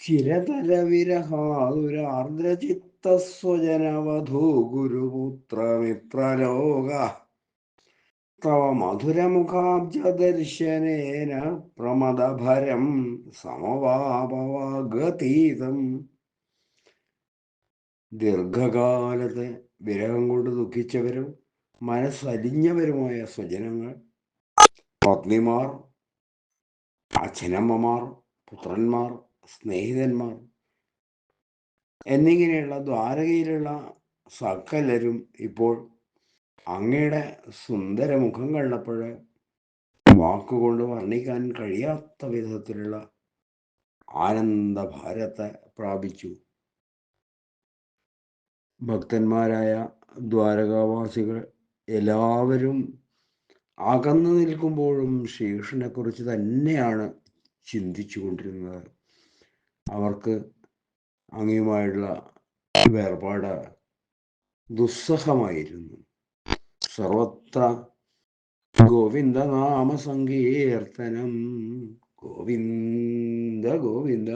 ചിരതര വിരഹാതുരാർദ്രചിത്തസ്വജനവധൂ ഗുരുപുത്രമിത്രലോക തവ മധുരമുഖാബ്ജദർശനേന പ്രമദഭരം സമവാപവാഗതീതം ദീർഘകാലത്തെ വിരഹം കൊണ്ട് ദുഃഖിച്ചവരും മനസ്സലിഞ്ഞവരുമായ സ്വജനങ്ങൾ പത്നിമാർ അച്ഛനമ്മമാർ പുത്രന്മാർ സ്നേഹിതന്മാർ. എന്നിങ്ങനെയുള്ള ദ്വാരകയിലുള്ള സകലരും ഇപ്പോൾ അങ്ങയുടെ സുന്ദര മുഖം കണ്ടപ്പോൾ വാക്കുകൊണ്ട് വർണിക്കാൻ കഴിയാത്ത വിധത്തിലുള്ള ആനന്ദഭാരത്തെ പ്രാപിച്ചു. ഭക്തന്മാരായ ദ്വാരകാവാസികൾ എല്ലാവരും അകന്നു നിൽക്കുമ്പോഴും ശ്രീകൃഷ്ണനെ കുറിച്ച് തന്നെയാണ് ചിന്തിച്ചു കൊണ്ടിരുന്നത് അവർക്ക് അങ്ങയുമായുള്ള വേർപാട് ദുസ്സഹമായിരുന്നു. സർവത്ര ഗോവിന്ദ നാമ സങ്കീർത്തനം. ഗോവിന്ദ ഗോവിന്ദ.